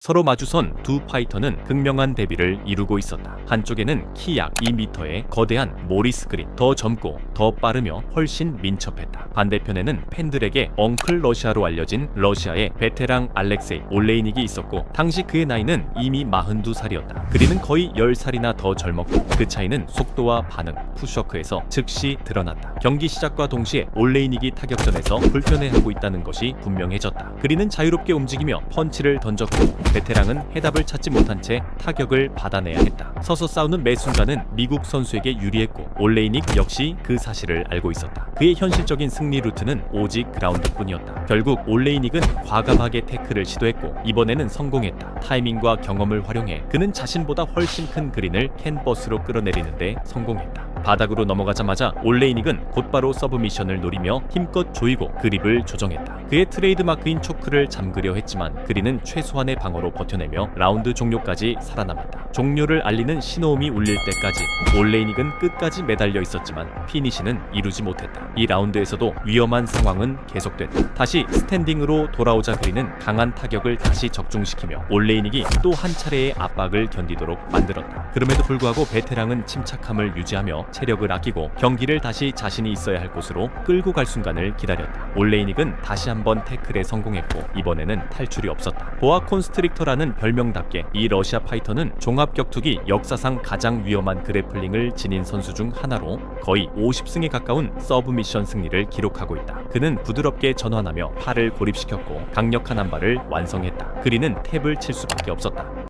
서로 마주선 두 파이터는 극명한 대비를 이루고 있었다. 한쪽에는 키 약 2m의 거대한 모리스 그린, 더 젊고 더 빠르며 훨씬 민첩했다. 반대편에는 팬들에게 엉클 러시아로 알려진 러시아의 베테랑 알렉세이 올레이닉이 있었고 당시 그의 나이는 이미 42살이었다. 그리는 거의 10살이나 더 젊었고 그 차이는 속도와 반응, 푸셔크에서 즉시 드러났다. 경기 시작과 동시에 올레이닉이 타격전에서 불편해하고 있다는 것이 분명해졌다. 그리는 자유롭게 움직이며 펀치를 던졌고 베테랑은 해답을 찾지 못한 채 타격을 받아내야 했다. 서서 싸우는 매 순간은 미국 선수에게 유리했고 올레이닉 역시 그 사실을 알고 있었다. 그의 현실적인 승리 루트는 오직 그라운드뿐이었다. 결국 올레이닉은 과감하게 태클을 시도했고 이번에는 성공했다. 타이밍과 경험을 활용해 그는 자신보다 훨씬 큰 그린을 캔버스로 끌어내리는데 성공했다. 바닥으로 넘어가자마자 올레이닉은 곧바로 서브 미션을 노리며 힘껏 조이고 그립을 조정했다. 그의 트레이드 마크인 초크를 잠그려 했지만 그린은 최소한의 방어로 버텨내며 라운드 종료까지 살아남았다. 종료를 알리는 신호음이 울릴 때까지 올레이닉은 끝까지 매달려 있었지만 피니시는 이루지 못했다. 이 라운드에서도 위험한 상황은 계속됐다. 다시 스탠딩으로 돌아오자 그린은 강한 타격을 다시 적중시키며 올레이닉이 또 한 차례의 압박을 견디도록 만들었다. 그럼에도 불구하고 베테랑은 침착함을 유지하며 체력을 아끼고 경기를 다시 자신이 있어야 할 곳으로 끌고 갈 순간을 기다렸다. 올레이닉은 다시 한번 태클에 성공했고 이번에는 탈출이 없었다. 보아 콘스트릭터라는 별명답게 이 러시아 파이터는 종합 격투기 역사상 가장 위험한 그래플링을 지닌 선수 중 하나로 거의 50승에 가까운 서브미션 승리를 기록하고 있다. 그는 부드럽게 전환하며 팔을 고립시켰고 강력한 한 발을 완성했다. 그리는 탭을 칠 수밖에 없었다.